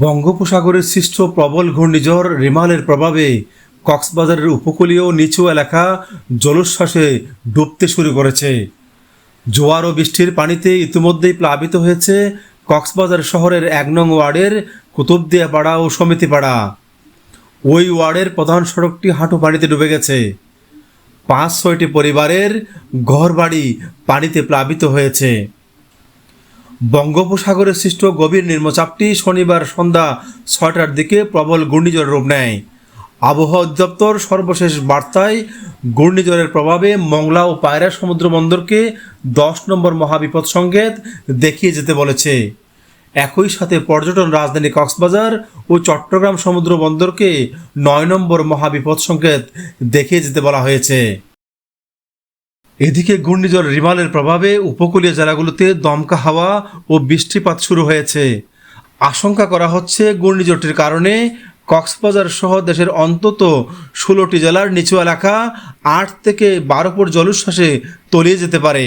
বঙ্গোপসাগরের সৃষ্ট প্রবল ঘূর্ণিঝড় রিমালের প্রভাবে কক্সবাজারের উপকূলীয় নিচু এলাকা জলোচ্ছ্বাসে ডুবতে শুরু করেছে। জোয়ার ও বৃষ্টির পানিতে ইতিমধ্যেই প্লাবিত হয়েছে কক্সবাজার শহরের এক নং ওয়ার্ডের কুতুবদিয়াপাড়া ও সমিতিপাড়া। ওই ওয়ার্ডের প্রধান সড়কটি হাঁটু পানিতে ডুবে গেছে। পাঁচ ছয়টি পরিবারের ঘরবাড়ি পানিতে প্লাবিত হয়েছে। বঙ্গোপসাগরে সৃষ্ট গভীর নিম্নচাপটি শনিবার সন্ধ্যা ছয়টার দিকে প্রবল ঘূর্ণিঝড় রূপ নেয়। আবহাওয়া অধিদপ্তর সর্বশেষ বার্তায়, ঘূর্ণিঝড়ের প্রভাবে মংলা ও পায়রা সমুদ্র বন্দরকে দশ নম্বর মহাবিপদ সংকেত দেখিয়ে যেতে বলেছে। একই সাথে পর্যটন রাজধানী কক্সবাজার ও চট্টগ্রাম সমুদ্র বন্দরকে নয় নম্বর মহাবিপদ সংকেত দেখিয়ে যেতে বলা হয়েছে। এদিকে ঘূর্ণিঝড় রিমালের প্রভাবে উপকূলীয় জেলাগুলোতে দমকা হাওয়া ও বৃষ্টিপাত শুরু হয়েছে। আশঙ্কা করা হচ্ছে ঘূর্ণিঝড়টির কারণে কক্সবাজার সহ দেশের অন্তত ষোলোটি জেলার নিচু এলাকা আট থেকে বারো ফুট জলোচ্ছ্বাসে তলিয়ে যেতে পারে।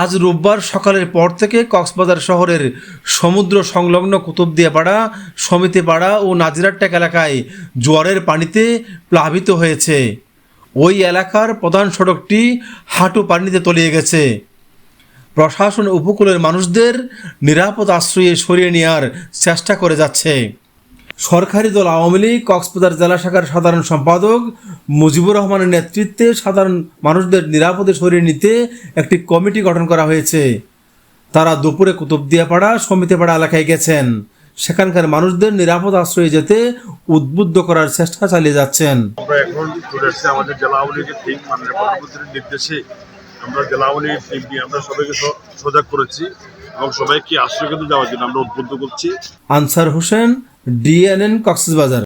আজ রোববার সকালের পর থেকে কক্সবাজার শহরের সমুদ্র সংলগ্ন কুতুবদিয়াপাড়া, সমিতিপাড়া ও নাজিরাট্টাক এলাকায় জোয়ারের পানিতে প্লাবিত হয়েছে। ওই এলাকার প্রধান সড়কটি হাঁটু পানিতে তলিয়ে গেছে। প্রশাসন উপকূলের মানুষদের নিরাপদ আশ্রয়ে সরিয়ে নেওয়ার চেষ্টা করে যাচ্ছে। সরকারি দল আওয়ামী লীগ, কক্সবাজার জেলা শাখার সাধারণ সম্পাদক মুজিবুর রহমানের নেতৃত্বে সাধারণ মানুষদের নিরাপদে সরিয়ে নিতে একটি কমিটি গঠন করা হয়েছে। তারা দুপুরে কুতুবদিয়াপাড়া, সমিতিপাড়া এলাকায় গেছেন। সেখানকার মানুষদের নিরাপদ আশ্রয়ে যেতে উদ্বুদ্ধ করার চেষ্টা চালিয়ে যাচ্ছেন। আমরা এখন চলে আমাদের জেলা আওয়ামী লীগের টিম মাননীয় প্রধানমন্ত্রীর নির্দেশে আমরা জেলা আওয়ামী লীগের টিম নিয়ে আমরা সবাইকে সজাগ করেছি এবং সবাইকে আশ্রয় কেন্দ্র যাওয়ার জন্য আমরা উদ্বুদ্ধ করছি। আনসার হোসেন ডিএনএন কক্সবাজার।